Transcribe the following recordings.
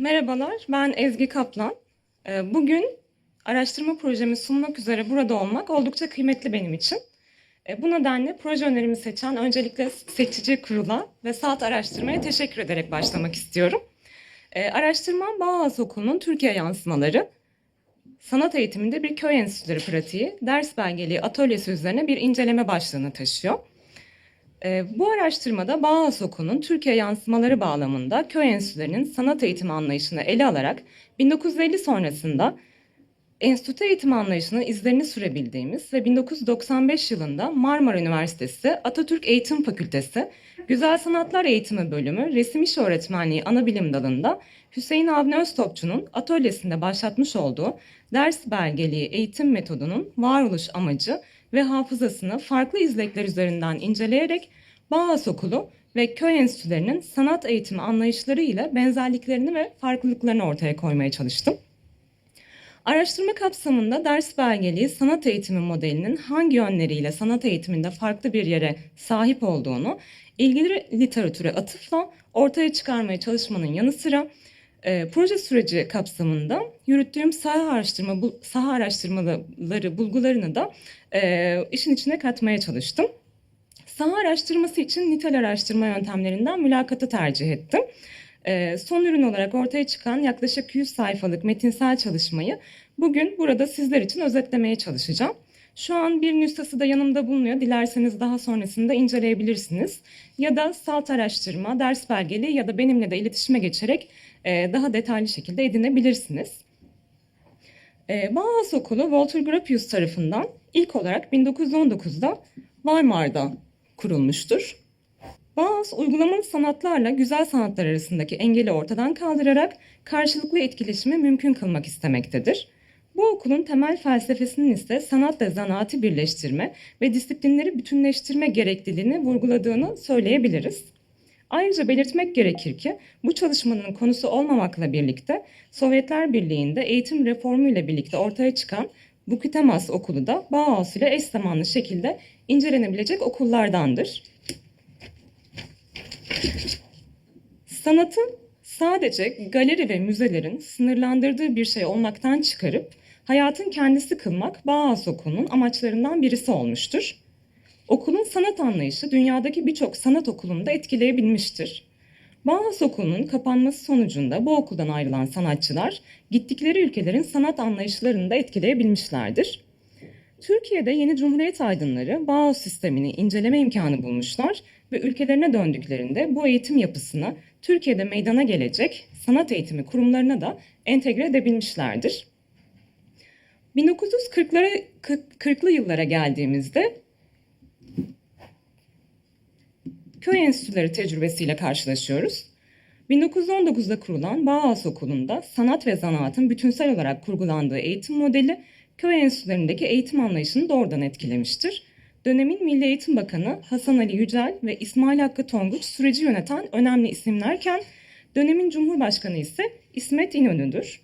Merhabalar, ben Ezgi Kaplan. Ee, Bugün araştırma projemi sunmak üzere burada olmak oldukça kıymetli benim için. Ee, Bu nedenle proje önerimi seçen öncelikle seçici kurula ve saat araştırmaya teşekkür ederek başlamak istiyorum. Ee, Araştırmam Bauhaus Okulu'nun Türkiye yansımaları, sanat eğitiminde bir köy enstitüleri pratiği, ders belgeliği atölyesi üzerine bir inceleme başlığını taşıyor. Ee, bu araştırmada Bauhaus Okulu'nun Türkiye yansımaları bağlamında köy enstitülerinin sanat eğitimi anlayışını ele alarak 1950 sonrasında enstitü eğitimi anlayışının izlerini sürebildiğimiz ve 1995 yılında Marmara Üniversitesi Atatürk Eğitim Fakültesi Güzel Sanatlar Eğitimi Bölümü Resim İş Öğretmenliği Anabilim Dalı'nda Hüseyin Avni Öztopçu'nun atölyesinde başlatmış olduğu ders belgeliği eğitim metodunun varoluş amacı ve hafızasını farklı izlekler üzerinden inceleyerek Bauhaus Okulu ve köy enstitülerinin sanat eğitimi anlayışları ile benzerliklerini ve farklılıklarını ortaya koymaya çalıştım. Araştırma kapsamında ders belgeliği sanat eğitimi modelinin hangi yönleriyle sanat eğitiminde farklı bir yere sahip olduğunu ilgili literatüre atıfla ortaya çıkarmaya çalışmanın yanı sıra e, proje süreci kapsamında yürüttüğüm saha araştırma bu, saha araştırmaları bulgularını da e, işin içine katmaya çalıştım. Saha araştırması için nitel araştırma yöntemlerinden mülakatı tercih ettim. Ee, son ürün olarak ortaya çıkan yaklaşık 100 sayfalık metinsel çalışmayı bugün burada sizler için özetlemeye çalışacağım. Şu an bir nüshası da yanımda bulunuyor. Dilerseniz daha sonrasında inceleyebilirsiniz. Ya da salt araştırma, ders belgeli ya da benimle de iletişime geçerek e, daha detaylı şekilde edinebilirsiniz. E, Bauhaus Okulu Walter Gropius tarafından ilk olarak 1919'da Weimar'da kurulmuştur. Bauhaus uygulamalı sanatlarla güzel sanatlar arasındaki engeli ortadan kaldırarak karşılıklı etkileşimi mümkün kılmak istemektedir. Bu okulun temel felsefesinin ise sanat ve zanaati birleştirme ve disiplinleri bütünleştirme gerekliliğini vurguladığını söyleyebiliriz. Ayrıca belirtmek gerekir ki bu çalışmanın konusu olmamakla birlikte Sovyetler Birliği'nde eğitim reformu ile birlikte ortaya çıkan Bukitemas Okulu da Bauhaus ile eş zamanlı şekilde incelenebilecek okullardandır. Sanatın sadece galeri ve müzelerin sınırlandırdığı bir şey olmaktan çıkarıp hayatın kendisi kılmak Bauhaus Okulu'nun amaçlarından birisi olmuştur. Okulun sanat anlayışı dünyadaki birçok sanat okulunu da etkileyebilmiştir. Bauhaus Okulu'nun kapanması sonucunda bu okuldan ayrılan sanatçılar gittikleri ülkelerin sanat anlayışlarını da etkileyebilmişlerdir. Türkiye'de yeni Cumhuriyet aydınları Bauhaus sistemini inceleme imkanı bulmuşlar ve ülkelerine döndüklerinde bu eğitim yapısını Türkiye'de meydana gelecek sanat eğitimi kurumlarına da entegre edebilmişlerdir. 1940'lara 40'lı yıllara geldiğimizde köy enstitüleri tecrübesiyle karşılaşıyoruz. 1919'da kurulan Bauhaus Okulu'nda sanat ve zanaatın bütünsel olarak kurgulandığı eğitim modeli köy enstitülerindeki eğitim anlayışını doğrudan etkilemiştir. Dönemin Milli Eğitim Bakanı Hasan Ali Yücel ve İsmail Hakkı Tonguç süreci yöneten önemli isimlerken dönemin Cumhurbaşkanı ise İsmet İnönü'dür.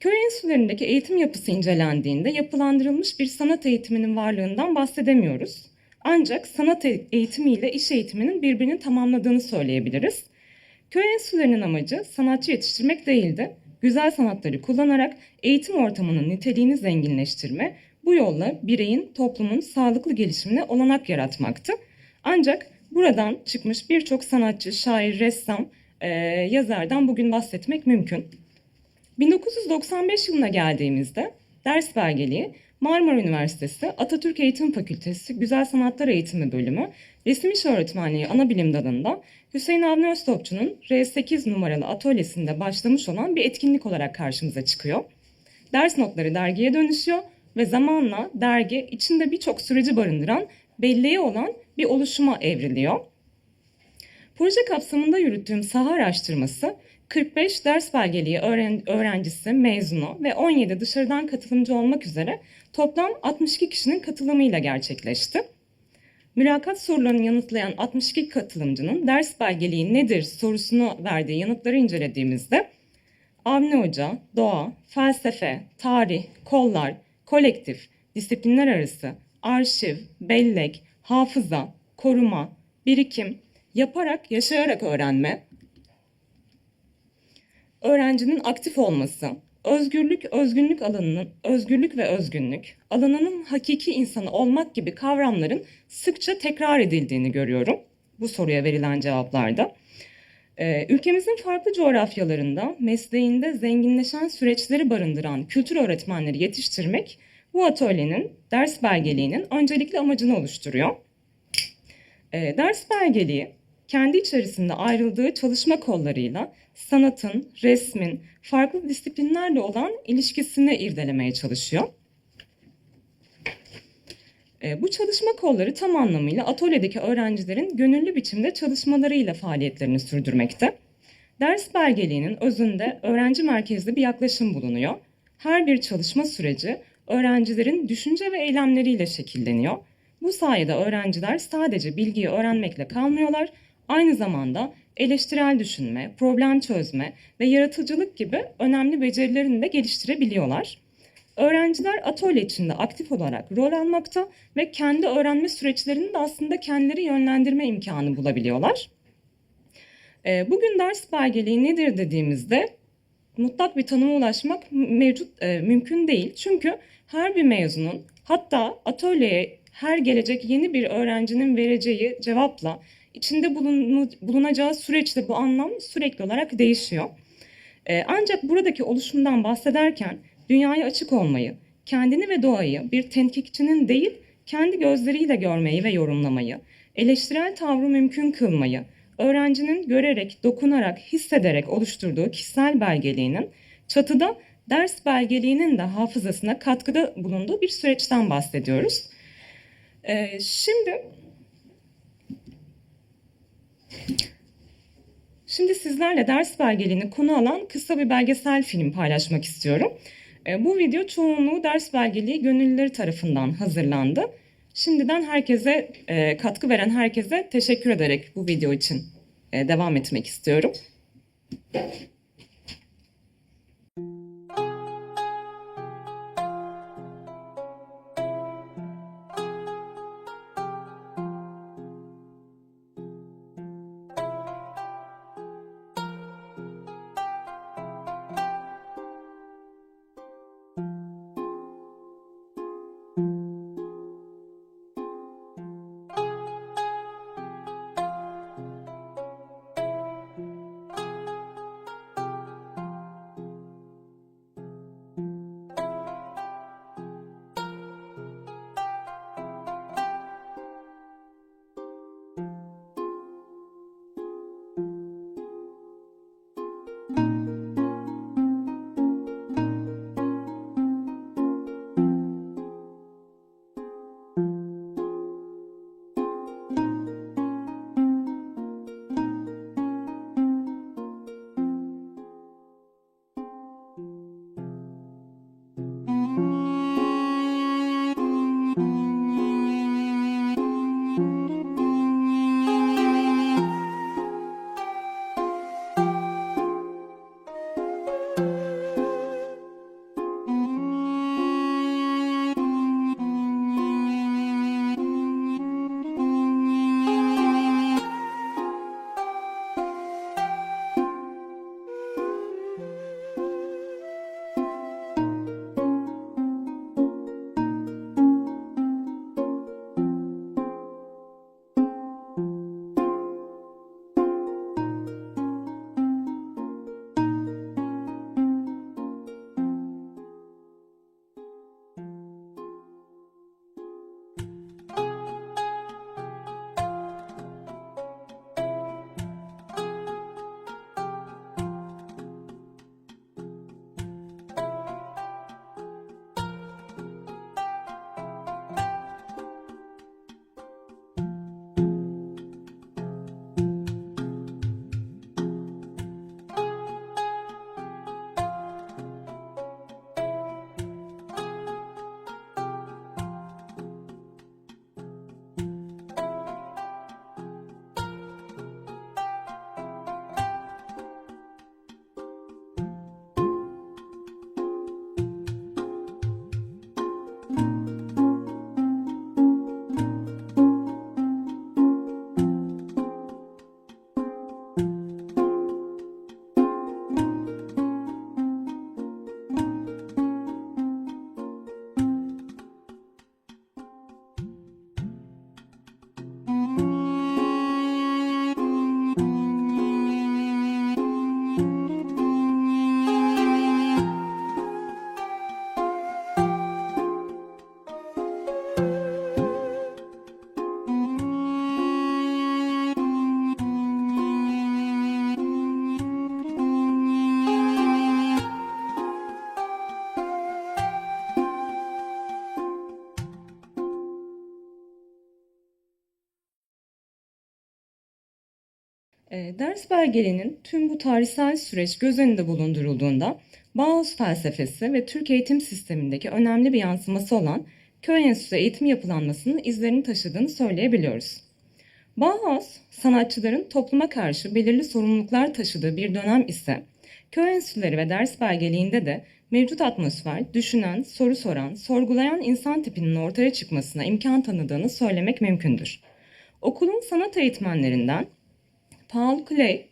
Köy enstitülerindeki eğitim yapısı incelendiğinde yapılandırılmış bir sanat eğitiminin varlığından bahsedemiyoruz. Ancak sanat e- eğitimi ile iş eğitiminin birbirini tamamladığını söyleyebiliriz. Köy enstitülerinin amacı sanatçı yetiştirmek değildi. Güzel sanatları kullanarak eğitim ortamının niteliğini zenginleştirme, bu yolla bireyin, toplumun sağlıklı gelişimine olanak yaratmaktı. Ancak buradan çıkmış birçok sanatçı, şair, ressam, e, yazardan bugün bahsetmek mümkün. 1995 yılına geldiğimizde ders belgeliği Marmara Üniversitesi Atatürk Eğitim Fakültesi Güzel Sanatlar Eğitimi Bölümü Resim İş Öğretmenliği Anabilim Dalı'nda Hüseyin Avni Öztopçu'nun R8 numaralı atölyesinde başlamış olan bir etkinlik olarak karşımıza çıkıyor. Ders notları dergiye dönüşüyor ve zamanla dergi içinde birçok süreci barındıran belleği olan bir oluşuma evriliyor. Proje kapsamında yürüttüğüm saha araştırması 45 ders belgeliği öğren öğrencisi, mezunu ve 17 dışarıdan katılımcı olmak üzere toplam 62 kişinin katılımıyla gerçekleşti. Mülakat sorularını yanıtlayan 62 katılımcının ders belgeliği nedir sorusunu verdiği yanıtları incelediğimizde Avni Hoca, doğa, felsefe, tarih, kollar, kolektif, disiplinler arası, arşiv, bellek, hafıza, koruma, birikim, yaparak, yaşayarak öğrenme, öğrencinin aktif olması, özgürlük, özgünlük alanının, özgürlük ve özgünlük, alanının hakiki insanı olmak gibi kavramların sıkça tekrar edildiğini görüyorum bu soruya verilen cevaplarda. Ee, ülkemizin farklı coğrafyalarında mesleğinde zenginleşen süreçleri barındıran kültür öğretmenleri yetiştirmek bu atölyenin ders belgeliğinin öncelikli amacını oluşturuyor. Ee, ders belgeliği kendi içerisinde ayrıldığı çalışma kollarıyla sanatın, resmin, farklı disiplinlerle olan ilişkisini irdelemeye çalışıyor. E, bu çalışma kolları tam anlamıyla atölyedeki öğrencilerin gönüllü biçimde çalışmalarıyla faaliyetlerini sürdürmekte. Ders belgeliğinin özünde öğrenci merkezli bir yaklaşım bulunuyor. Her bir çalışma süreci öğrencilerin düşünce ve eylemleriyle şekilleniyor. Bu sayede öğrenciler sadece bilgiyi öğrenmekle kalmıyorlar, aynı zamanda eleştirel düşünme, problem çözme ve yaratıcılık gibi önemli becerilerini de geliştirebiliyorlar. Öğrenciler atölye içinde aktif olarak rol almakta ve kendi öğrenme süreçlerini de aslında kendileri yönlendirme imkanı bulabiliyorlar. Ee, Bugün ders belgeliği nedir dediğimizde mutlak bir tanıma ulaşmak mevcut e, mümkün değil. Çünkü her bir mezunun hatta atölyeye her gelecek yeni bir öğrencinin vereceği cevapla içinde bulunu- bulunacağı süreçte bu anlam sürekli olarak değişiyor. Ee, ancak buradaki oluşumdan bahsederken dünyaya açık olmayı, kendini ve doğayı bir tenkikçinin değil, kendi gözleriyle görmeyi ve yorumlamayı, eleştirel tavrı mümkün kılmayı, öğrencinin görerek, dokunarak, hissederek oluşturduğu kişisel belgeliğinin çatıda ders belgeliğinin de hafızasına katkıda bulunduğu bir süreçten bahsediyoruz. Ee, şimdi Şimdi sizlerle ders belgeliğini konu alan kısa bir belgesel film paylaşmak istiyorum. E, Bu video çoğunluğu ders belgeliği gönüllüleri tarafından hazırlandı. Şimdiden herkese, e, katkı veren herkese teşekkür ederek bu video için e, devam etmek istiyorum. Ders belgeliğinin tüm bu tarihsel süreç göz önünde bulundurulduğunda Bauhaus felsefesi ve Türk eğitim sistemindeki önemli bir yansıması olan köy enstitüsü eğitim yapılanmasının izlerini taşıdığını söyleyebiliyoruz. Bauhaus, sanatçıların topluma karşı belirli sorumluluklar taşıdığı bir dönem ise köy enstitüleri ve ders belgeliğinde de mevcut atmosfer, düşünen, soru soran, sorgulayan insan tipinin ortaya çıkmasına imkan tanıdığını söylemek mümkündür. Okulun sanat eğitmenlerinden Paul Klee,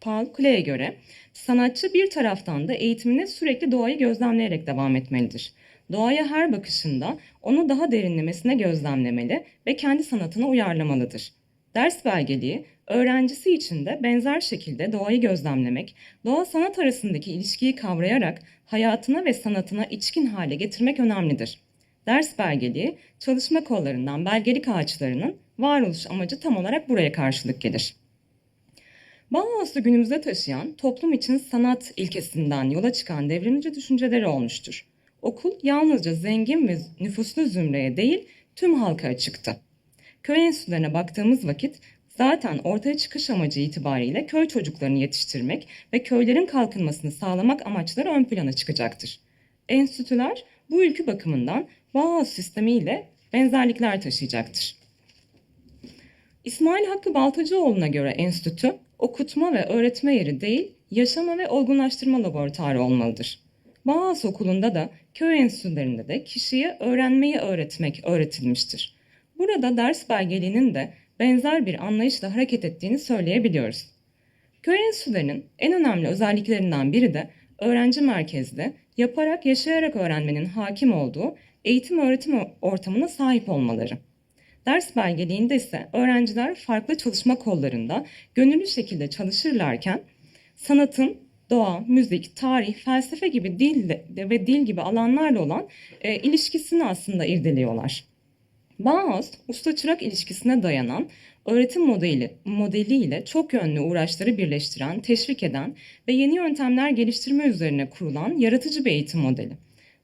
Paul Klee'ye göre sanatçı bir taraftan da eğitimine sürekli doğayı gözlemleyerek devam etmelidir. Doğaya her bakışında onu daha derinlemesine gözlemlemeli ve kendi sanatına uyarlamalıdır. Ders belgeliği öğrencisi için de benzer şekilde doğayı gözlemlemek, doğa sanat arasındaki ilişkiyi kavrayarak hayatına ve sanatına içkin hale getirmek önemlidir. Ders belgeliği çalışma kollarından belgelik ağaçlarının varoluş amacı tam olarak buraya karşılık gelir. Bauhaus'u günümüze taşıyan toplum için sanat ilkesinden yola çıkan devrimci düşünceleri olmuştur. Okul yalnızca zengin ve nüfuslu zümreye değil tüm halka açıktı. Köy enstitülerine baktığımız vakit zaten ortaya çıkış amacı itibariyle köy çocuklarını yetiştirmek ve köylerin kalkınmasını sağlamak amaçları ön plana çıkacaktır. Enstitüler bu ülkü bakımından Bauhaus sistemiyle benzerlikler taşıyacaktır. İsmail Hakkı Baltacıoğlu'na göre enstitü okutma ve öğretme yeri değil, yaşama ve olgunlaştırma laboratuvarı olmalıdır. Bauhaus Okulu'nda da köy enstitülerinde de kişiye öğrenmeyi öğretmek öğretilmiştir. Burada ders belgeliğinin de benzer bir anlayışla hareket ettiğini söyleyebiliyoruz. Köy enstitülerinin en önemli özelliklerinden biri de öğrenci merkezli, yaparak yaşayarak öğrenmenin hakim olduğu eğitim öğretim ortamına sahip olmaları. Ders belgeliğinde ise öğrenciler farklı çalışma kollarında gönüllü şekilde çalışırlarken sanatın doğa, müzik, tarih, felsefe gibi dil ve dil gibi alanlarla olan e, ilişkisini aslında irdeliyorlar. Bauhaus, usta-çırak ilişkisine dayanan öğretim modeli, modeliyle çok yönlü uğraşları birleştiren, teşvik eden ve yeni yöntemler geliştirme üzerine kurulan yaratıcı bir eğitim modeli.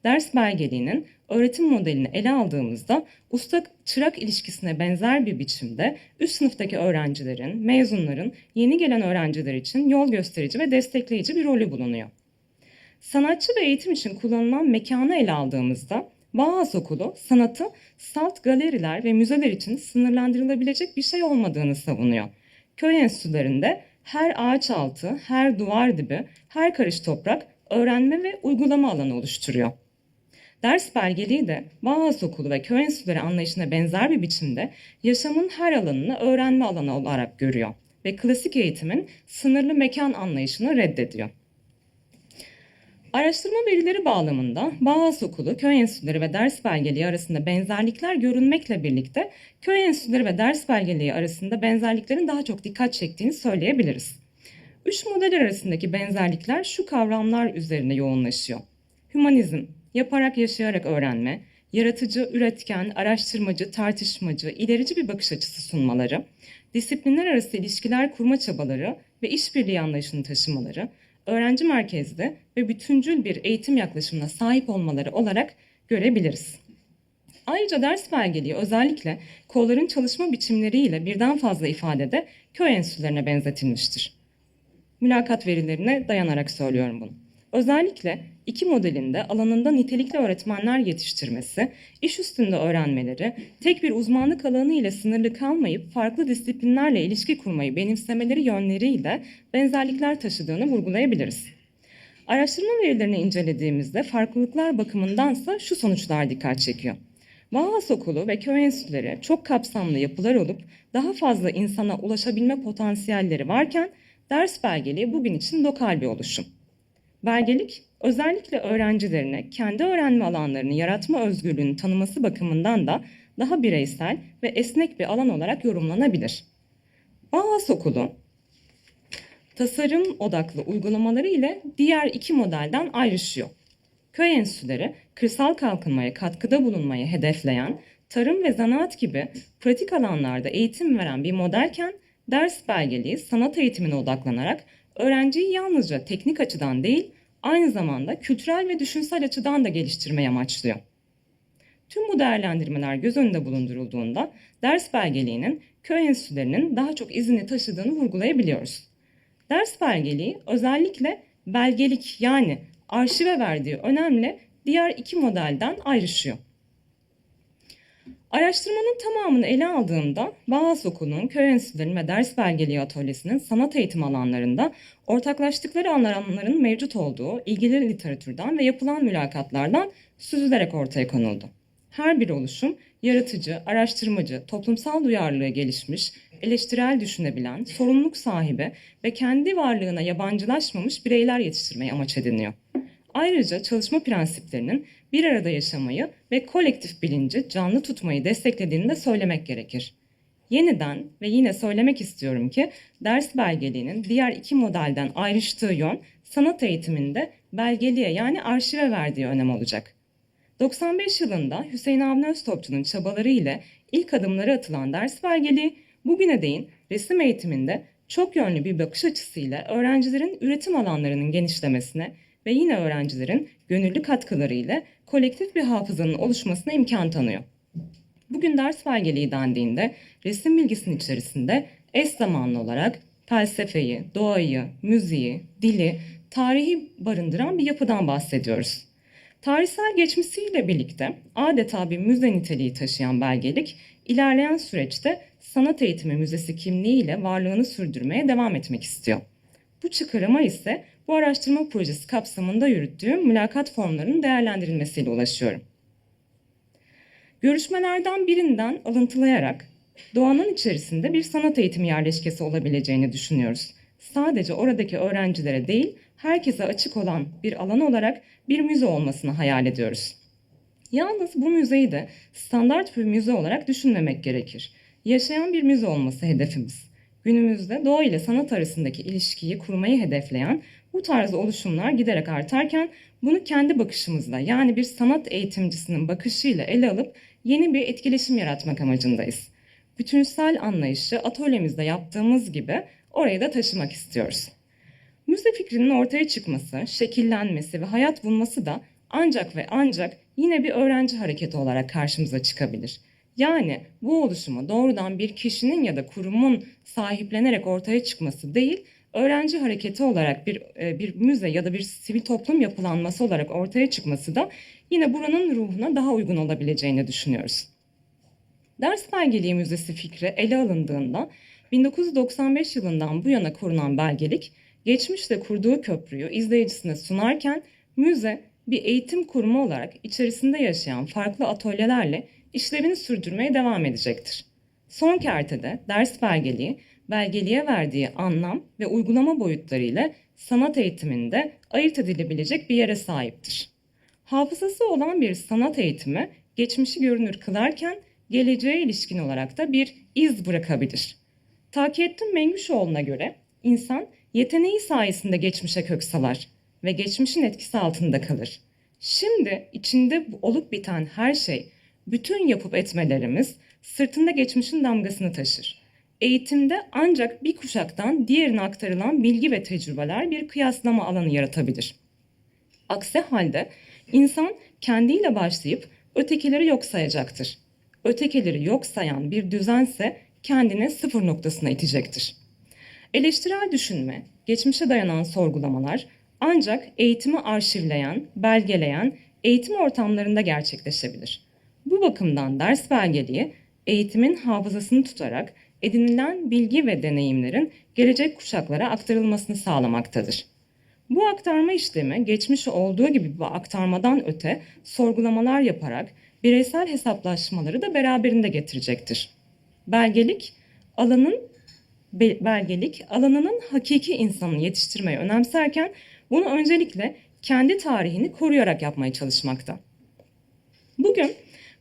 Ders belgeliğinin öğretim modelini ele aldığımızda usta-çırak ilişkisine benzer bir biçimde üst sınıftaki öğrencilerin, mezunların yeni gelen öğrenciler için yol gösterici ve destekleyici bir rolü bulunuyor. Sanatçı ve eğitim için kullanılan mekanı ele aldığımızda Bauhaus Okulu sanatı salt galeriler ve müzeler için sınırlandırılabilecek bir şey olmadığını savunuyor. Köy enstitülerinde her ağaç altı, her duvar dibi, her karış toprak öğrenme ve uygulama alanı oluşturuyor. Ders belgeliği de Bauhaus Okulu ve köy enstitüleri anlayışına benzer bir biçimde yaşamın her alanını öğrenme alanı olarak görüyor ve klasik eğitimin sınırlı mekan anlayışını reddediyor. Araştırma verileri bağlamında Bauhaus Okulu, köy enstitüleri ve ders belgeliği arasında benzerlikler görünmekle birlikte köy enstitüleri ve ders belgeliği arasında benzerliklerin daha çok dikkat çektiğini söyleyebiliriz. Üç model arasındaki benzerlikler şu kavramlar üzerine yoğunlaşıyor. Hümanizm, yaparak yaşayarak öğrenme, yaratıcı, üretken, araştırmacı, tartışmacı, ilerici bir bakış açısı sunmaları, disiplinler arası ilişkiler kurma çabaları ve işbirliği anlayışını taşımaları, öğrenci merkezli ve bütüncül bir eğitim yaklaşımına sahip olmaları olarak görebiliriz. Ayrıca ders belgeliği özellikle kolların çalışma biçimleriyle birden fazla ifadede köy enstitülerine benzetilmiştir. Mülakat verilerine dayanarak söylüyorum bunu. Özellikle iki modelinde alanında nitelikli öğretmenler yetiştirmesi, iş üstünde öğrenmeleri, tek bir uzmanlık alanı ile sınırlı kalmayıp farklı disiplinlerle ilişki kurmayı benimsemeleri yönleriyle benzerlikler taşıdığını vurgulayabiliriz. Araştırma verilerini incelediğimizde farklılıklar bakımındansa şu sonuçlar dikkat çekiyor. Bauhaus Okulu ve köy enstitüleri çok kapsamlı yapılar olup daha fazla insana ulaşabilme potansiyelleri varken ders belgeliği bugün için lokal bir oluşum. Belgelik özellikle öğrencilerine kendi öğrenme alanlarını yaratma özgürlüğünü tanıması bakımından da daha bireysel ve esnek bir alan olarak yorumlanabilir. Bauhaus Okulu tasarım odaklı uygulamaları ile diğer iki modelden ayrışıyor. Köy enstitüleri kırsal kalkınmaya katkıda bulunmayı hedefleyen tarım ve zanaat gibi pratik alanlarda eğitim veren bir modelken ders belgeliği sanat eğitimine odaklanarak öğrenciyi yalnızca teknik açıdan değil, aynı zamanda kültürel ve düşünsel açıdan da geliştirmeyi amaçlıyor. Tüm bu değerlendirmeler göz önünde bulundurulduğunda ders belgeliğinin köy enstitülerinin daha çok izini taşıdığını vurgulayabiliyoruz. Ders belgeliği özellikle belgelik yani arşive verdiği önemle diğer iki modelden ayrışıyor. Araştırmanın tamamını ele aldığımda Bağız Okulu'nun köy enstitülerinin ve ders belgeliği atölyesinin sanat eğitim alanlarında ortaklaştıkları alanların mevcut olduğu ilgili literatürden ve yapılan mülakatlardan süzülerek ortaya konuldu. Her bir oluşum yaratıcı, araştırmacı, toplumsal duyarlılığı gelişmiş, eleştirel düşünebilen, sorumluluk sahibi ve kendi varlığına yabancılaşmamış bireyler yetiştirmeyi amaç ediniyor. Ayrıca çalışma prensiplerinin bir arada yaşamayı ve kolektif bilinci canlı tutmayı desteklediğini de söylemek gerekir. Yeniden ve yine söylemek istiyorum ki ders belgeliğinin diğer iki modelden ayrıştığı yön sanat eğitiminde belgeliğe yani arşive verdiği önem olacak. 95 yılında Hüseyin Avni Öztopçu'nun çabaları ile ilk adımları atılan ders belgeliği bugüne değin resim eğitiminde çok yönlü bir bakış açısıyla öğrencilerin üretim alanlarının genişlemesine ve yine öğrencilerin gönüllü katkılarıyla kolektif bir hafızanın oluşmasına imkan tanıyor. Bugün ders belgeliği dendiğinde resim bilgisinin içerisinde eş zamanlı olarak felsefeyi, doğayı, müziği, dili, tarihi barındıran bir yapıdan bahsediyoruz. Tarihsel geçmişiyle birlikte adeta bir müze niteliği taşıyan belgelik, ilerleyen süreçte sanat eğitimi müzesi kimliğiyle varlığını sürdürmeye devam etmek istiyor. Bu çıkarıma ise bu araştırma projesi kapsamında yürüttüğüm mülakat formlarının değerlendirilmesiyle ulaşıyorum. Görüşmelerden birinden alıntılayarak doğanın içerisinde bir sanat eğitimi yerleşkesi olabileceğini düşünüyoruz. Sadece oradaki öğrencilere değil, herkese açık olan bir alan olarak bir müze olmasını hayal ediyoruz. Yalnız bu müzeyi de standart bir müze olarak düşünmemek gerekir. Yaşayan bir müze olması hedefimiz. Günümüzde doğa ile sanat arasındaki ilişkiyi kurmayı hedefleyen bu tarz oluşumlar giderek artarken bunu kendi bakışımızla yani bir sanat eğitimcisinin bakışıyla ele alıp yeni bir etkileşim yaratmak amacındayız. Bütünsel anlayışı atölyemizde yaptığımız gibi oraya da taşımak istiyoruz. Müze fikrinin ortaya çıkması, şekillenmesi ve hayat bulması da ancak ve ancak yine bir öğrenci hareketi olarak karşımıza çıkabilir. Yani bu oluşumu doğrudan bir kişinin ya da kurumun sahiplenerek ortaya çıkması değil, öğrenci hareketi olarak bir e, bir müze ya da bir sivil toplum yapılanması olarak ortaya çıkması da yine buranın ruhuna daha uygun olabileceğini düşünüyoruz. Ders belgeliği müzesi fikri ele alındığında 1995 yılından bu yana kurulan belgelik geçmişte kurduğu köprüyü izleyicisine sunarken müze bir eğitim kurumu olarak içerisinde yaşayan farklı atölyelerle işlevini sürdürmeye devam edecektir. Son kertede ders belgeliği, belgeliğe verdiği anlam ve uygulama boyutlarıyla sanat eğitiminde ayırt edilebilecek bir yere sahiptir. Hafızası olan bir sanat eğitimi geçmişi görünür kılarken geleceğe ilişkin olarak da bir iz bırakabilir. Takiyettin Mengüşoğlu'na göre insan yeteneği sayesinde geçmişe kök salar ve geçmişin etkisi altında kalır. Şimdi içinde olup biten her şey, bütün yapıp etmelerimiz sırtında geçmişin damgasını taşır. Eğitimde ancak bir kuşaktan diğerine aktarılan bilgi ve tecrübeler bir kıyaslama alanı yaratabilir. Aksi halde insan kendiyle başlayıp ötekileri yok sayacaktır. Ötekileri yok sayan bir düzense kendini sıfır noktasına itecektir. Eleştirel düşünme, geçmişe dayanan sorgulamalar ancak eğitimi arşivleyen, belgeleyen eğitim ortamlarında gerçekleşebilir. Bu bakımdan ders belgeliği eğitimin hafızasını tutarak edinilen bilgi ve deneyimlerin gelecek kuşaklara aktarılmasını sağlamaktadır. Bu aktarma işlemi geçmiş olduğu gibi bu aktarmadan öte sorgulamalar yaparak bireysel hesaplaşmaları da beraberinde getirecektir. Belgelik alanın belgelik alanının hakiki insanı yetiştirmeyi önemserken bunu öncelikle kendi tarihini koruyarak yapmaya çalışmakta. Bugün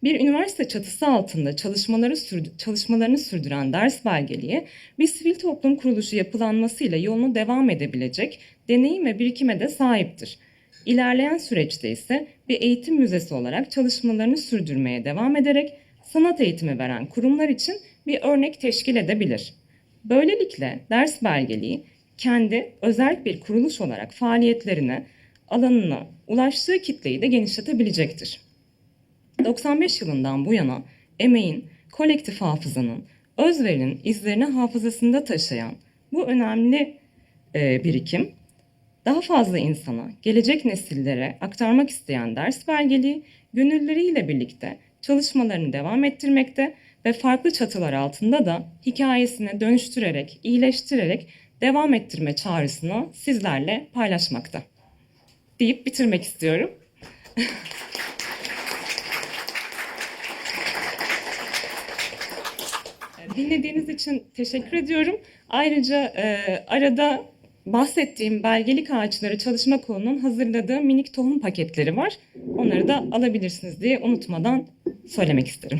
bir üniversite çatısı altında çalışmaları sürdü, çalışmalarını sürdüren ders belgeliği bir sivil toplum kuruluşu yapılanmasıyla yoluna devam edebilecek deneyim ve birikime de sahiptir. İlerleyen süreçte ise bir eğitim müzesi olarak çalışmalarını sürdürmeye devam ederek sanat eğitimi veren kurumlar için bir örnek teşkil edebilir. Böylelikle ders belgeliği kendi özel bir kuruluş olarak faaliyetlerine, alanına, ulaştığı kitleyi de genişletebilecektir. 95 yılından bu yana emeğin, kolektif hafızanın, özverinin izlerini hafızasında taşıyan bu önemli e, birikim daha fazla insana, gelecek nesillere aktarmak isteyen ders belgeliği gönülleriyle birlikte çalışmalarını devam ettirmekte ve farklı çatılar altında da hikayesini dönüştürerek, iyileştirerek devam ettirme çağrısını sizlerle paylaşmakta. Deyip bitirmek istiyorum. Dinlediğiniz için teşekkür ediyorum. Ayrıca e, arada bahsettiğim belgelik ağaçları çalışma kolunun hazırladığı minik tohum paketleri var. Onları da alabilirsiniz diye unutmadan söylemek isterim.